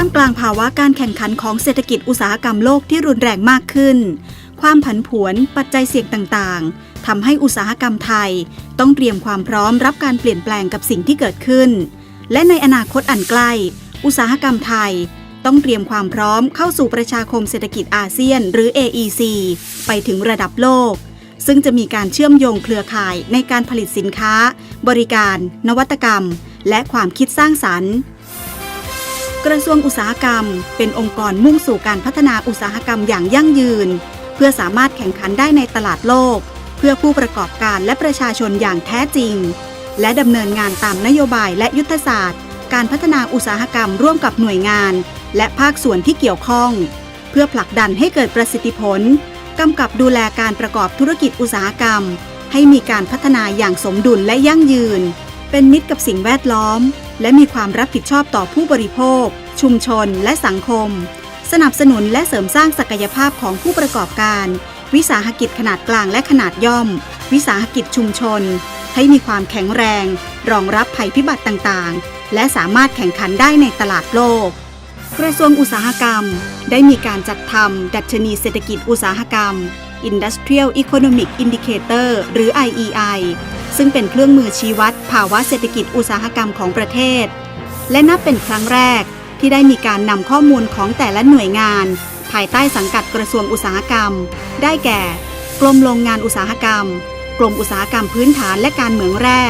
ท่ามกลางภาวะการแข่งขันของเศรษฐกิจอุตสาหกรรมโลกที่รุนแรงมากขึ้น ความผันผวนปัจจัยเสี่ยงต่างๆทำให้อุตสาหกรรมไทย ต้องเตรียมความพร้อมรับการเปลี่ยนแปลงกับสิ่งที่เกิดขึ้น และในอนาคตอันใกล้ อุตสาหกรรมไทย ต้องเตรียมความพร้อมเข้าสู่ประชาคมเศรษฐกิจอาเซียน หรือ AEC ไปถึงระดับโลก ซึ่งจะมีการเชื่อมโยงเครือข่ายในการผลิตสินค้า บริการ นวัตกรรม และความคิดสร้างสรรค์ กระทรวงอุตสาหกรรม เป็นองค์กรมุ่งสู่การพัฒนาอุตสาหกรรมอย่างยั่งยืน เพื่อสามารถแข่งขันได้ในตลาดโลก เพื่อผู้ประกอบการและประชาชนอย่างแท้จริง และดำเนินงานตามนโยบายและยุทธศาสตร์ การพัฒนาอุตสาหกรรมร่วมกับหน่วยงาน และภาคส่วนที่เกี่ยวข้อง เพื่อผลักดันให้เกิดประสิทธิผลกำกับดูแลการประกอบธุรกิจอุตสาหกรรม ให้มีการพัฒนาอย่างสมดุลและยั่งยืน เป็นมิตรกับสิ่งแวดล้อม และมีความรับผิดชอบต่อผู้บริโภค ชุมชน และสังคม สนับสนุนและเสริมสร้างศักยภาพของผู้ประกอบการ วิสาหกิจขนาดกลางและขนาดย่อม วิสาหกิจชุมชน ให้มีความแข็งแรง รองรับภัยพิบัติต่างๆ และสามารถแข่งขันได้ในตลาดโลก กระทรวงอุตสาหกรรม ได้มีการจัดทำดัชนีเศรษฐกิจอุตสาหกรรม Industrial Economic Indicator หรือ IEI ซึ่งเป็นเครื่องมือชี้วัดภาวะเศรษฐกิจอุตสาหกรรมของประเทศ และนับเป็นครั้งแรกที่ได้มีการนำข้อมูลของแต่ละหน่วยงาน ภายใต้สังกัดกระทรวงอุตสาหกรรม ได้แก่ กรมโรงงานอุตสาหกรรม กรมอุตสาหกรรมพื้นฐานและการเหมืองแร่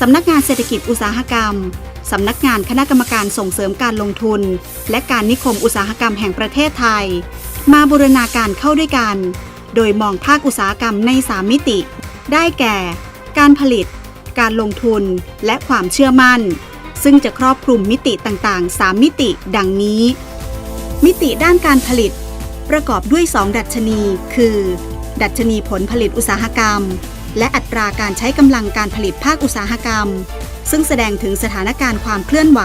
สำนักงานเศรษฐกิจอุตสาหกรรมสำนักงานคณะกรรมการส่งเสริมการลงทุน และการนิคมอุตสาหกรรมแห่งประเทศไทย มาบูรณาการเข้าด้วยกัน โดยมองภาคอุตสาหกรรมใน 3 มิติ ได้แก่ การผลิต การลงทุน และความเชื่อมั่น ซึ่งจะครอบคลุมมิติต่างๆ 3 มิติดังนี้ มิติด้านการผลิต ประกอบด้วย 2 ดัชนี คือ ดัชนีผลผลิตอุตสาหกรรม และอัตราการใช้กำลังการผลิตภาคอุตสาหกรรม ซึ่งแสดงถึงสถานการณ์ความเคลื่อนไหว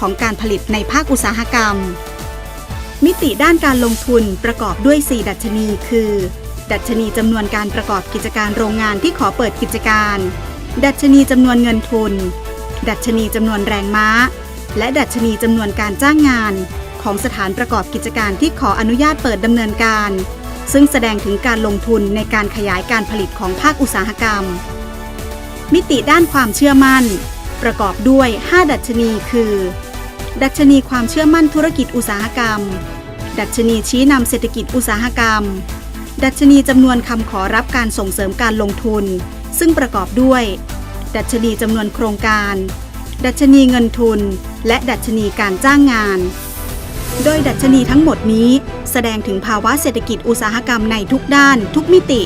ของการผลิตในภาคอุตสาหกรรมมิติด้านการลงทุนประกอบด้วย 4 ดัชนี คือ ดัชนีจำนวนการประกอบกิจการโรงงานที่ขอเปิดกิจการ ดัชนีจำนวนเงินทุน ดัชนีจำนวนแรงม้า และดัชนีจำนวนการจ้างงาน ของสถานประกอบกิจการที่ขออนุญาตเปิดดำเนินการ ซึ่งแสดงถึงการลงทุนในการขยายการผลิตของภาคอุตสาหกรรม มิติด้านความเชื่อมั่น ประกอบด้วย 5 ดัชนีคือ ดัชนีความเชื่อมั่นธุรกิจอุตสาหกรรม ดัชนีชี้นำเศรษฐกิจอุตสาหกรรม ดัชนีจำนวนคำขอรับการส่งเสริมการลงทุน ซึ่งประกอบด้วย ดัชนีจำนวนโครงการ ดัชนีเงินทุน และดัชนีการจ้างงาน โดยดัชนีทั้งหมดนี้ แสดงถึงภาวะเศรษฐกิจอุตสาหกรรมในทุกด้าน ทุกมิติ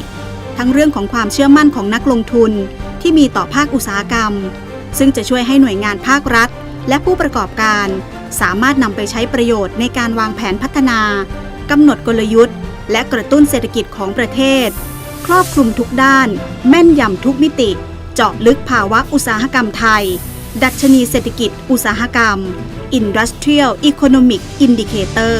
ทั้งเรื่องของความเชื่อมั่นของนักลงทุนที่มีต่อภาคอุตสาหกรรม ซึ่งจะช่วยให้หน่วยงานภาครัฐ และผู้ประกอบการ สามารถนำไปใช้ประโยชน์ในการวางแผนพัฒนากำหนดกลยุทธ์ และกระตุ้นเศรษฐกิจของประเทศ ครอบคลุมทุกด้าน แม่นยำทุกมิติ เจาะลึกภาวะอุตสาหกรรมไทย ดัชนีเศรษฐกิจอุตสาหกรรม Industrial Economic Indicator